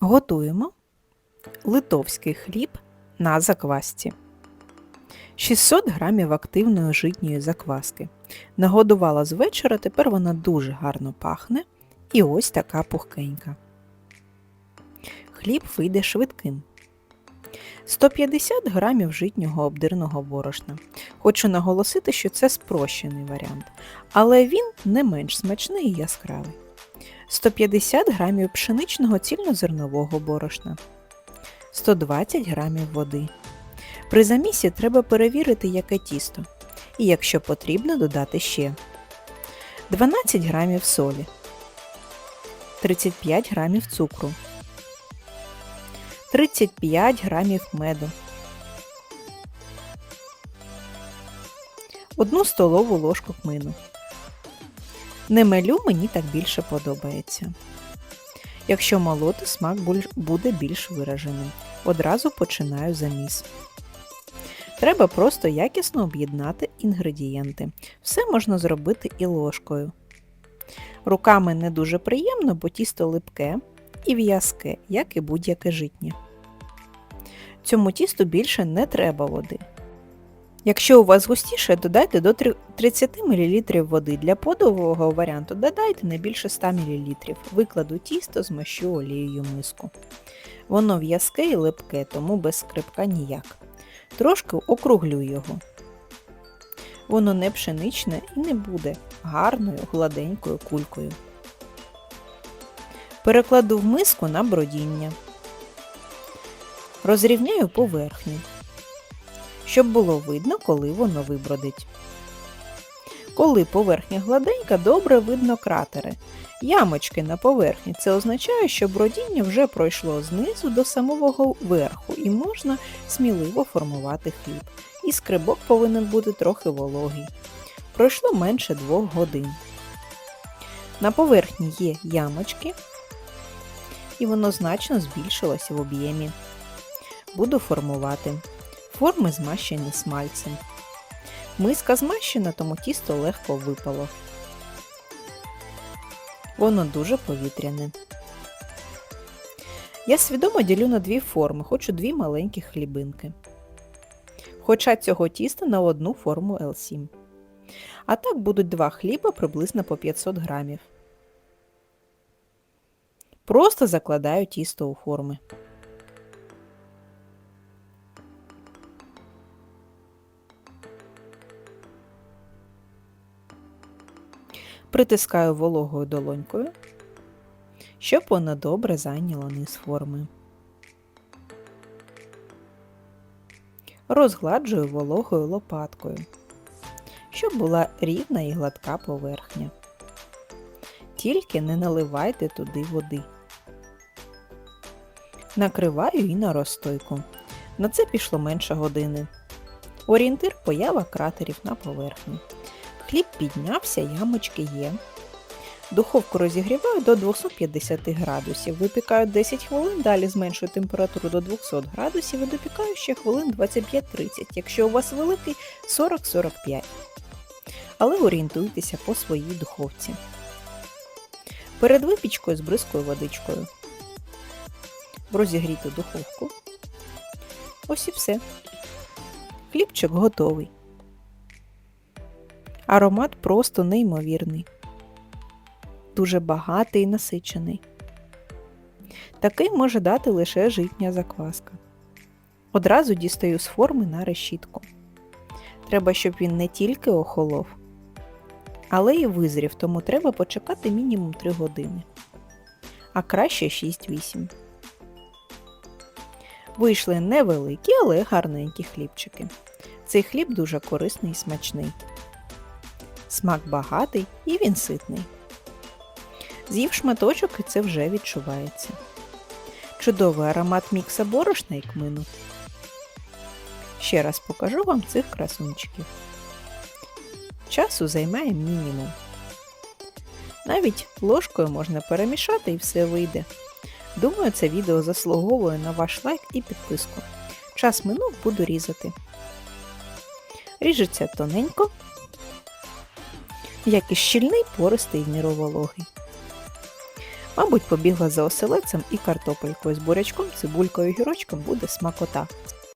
Готуємо литовський хліб на заквасці. 600 грамів активної житньої закваски. Нагодувала з вечора, тепер вона дуже гарно пахне і ось така пухкенька. Хліб вийде швидким. 150 грамів житнього обдирного борошна. Хочу наголосити, що це спрощений варіант, але він не менш смачний і яскравий. 150 грамів пшеничного цільнозернового борошна, 120 грамів води. При замісі треба перевірити, яке тісто, і якщо потрібно, додати ще 12 грамів солі, 35 грамів цукру, 35 грамів меду, 1 столову ложку кмину. Не мелю, мені так більше подобається. Якщо молоти, смак буде більш вираженим. Одразу починаю заміс. Треба просто якісно об'єднати інгредієнти. Все можна зробити і ложкою. Руками не дуже приємно, бо тісто липке і в'язке, як і будь-яке житнє. Цьому тісту більше не треба води. Якщо у вас густіше, додайте до 30 мл води. Для подового варіанту додайте не більше 100 мл. Викладу тісто, змащу олією миску. Воно в'язке і липке, тому без скрипка ніяк. Трошки округлю його. Воно не пшеничне і не буде гарною гладенькою кулькою. Перекладу в миску на бродіння. Розрівняю поверхню щоб було видно, коли воно вибродить. Коли поверхня гладенька, добре видно кратери. Ямочки на поверхні це означає, що бродіння вже пройшло знизу до самого верху і можна сміливо формувати хліб. І скрибок повинен бути трохи вологий. Пройшло менше двох годин. На поверхні є ямочки, і воно значно збільшилося в об'ємі. Буду формувати. Форми змащені смальцем. Миска змащена, тому тісто легко випало. Воно дуже повітряне. Я свідомо ділю на дві форми, хочу дві маленькі хлібинки. Хоча цього тіста на одну форму L7. А так будуть два хліба приблизно по 500 грамів. Просто закладаю тісто у форми. Притискаю вологою долонькою, щоб воно добре зайняло низ форми. Розгладжую вологою лопаткою, щоб була рівна і гладка поверхня. Тільки не наливайте туди води. Накриваю і на розстойку. На це пішло менше години. Орієнтир поява кратерів на поверхні. Хліб піднявся, ямочки є. Духовку розігріваю до 250 градусів. Випікаю 10 хвилин, далі зменшую температуру до 200 градусів і допікаю ще хвилин 25-30, якщо у вас великий 40-45. Але орієнтуйтеся по своїй духовці. Перед випічкою збризкую водичкою. В розігріту духовку. Ось і все. Хлібчик готовий. Аромат просто неймовірний, дуже багатий і насичений. Такий може дати лише житня закваска. Одразу дістаю з форми на решітку. Треба, щоб він не тільки охолов, але й визрів, тому треба почекати мінімум 3 години, а краще 6-8. Вийшли невеликі, але гарненькі хлібчики. Цей хліб дуже корисний і смачний. Смак багатий і він ситний. З'їв шматочок і це вже відчувається. Чудовий аромат мікса борошна і кмину. Ще раз покажу вам цих красунчиків. Часу займає мінімум. Навіть ложкою можна перемішати і все вийде. Думаю, це відео заслуговує на ваш лайк і підписку. Час минув, буду різати. Ріжеться тоненько, як і щільний, пористий і міровологий. Мабуть, побігла за оселецем і картопелькою з бурячком, цибулькою і гірочком буде смакота.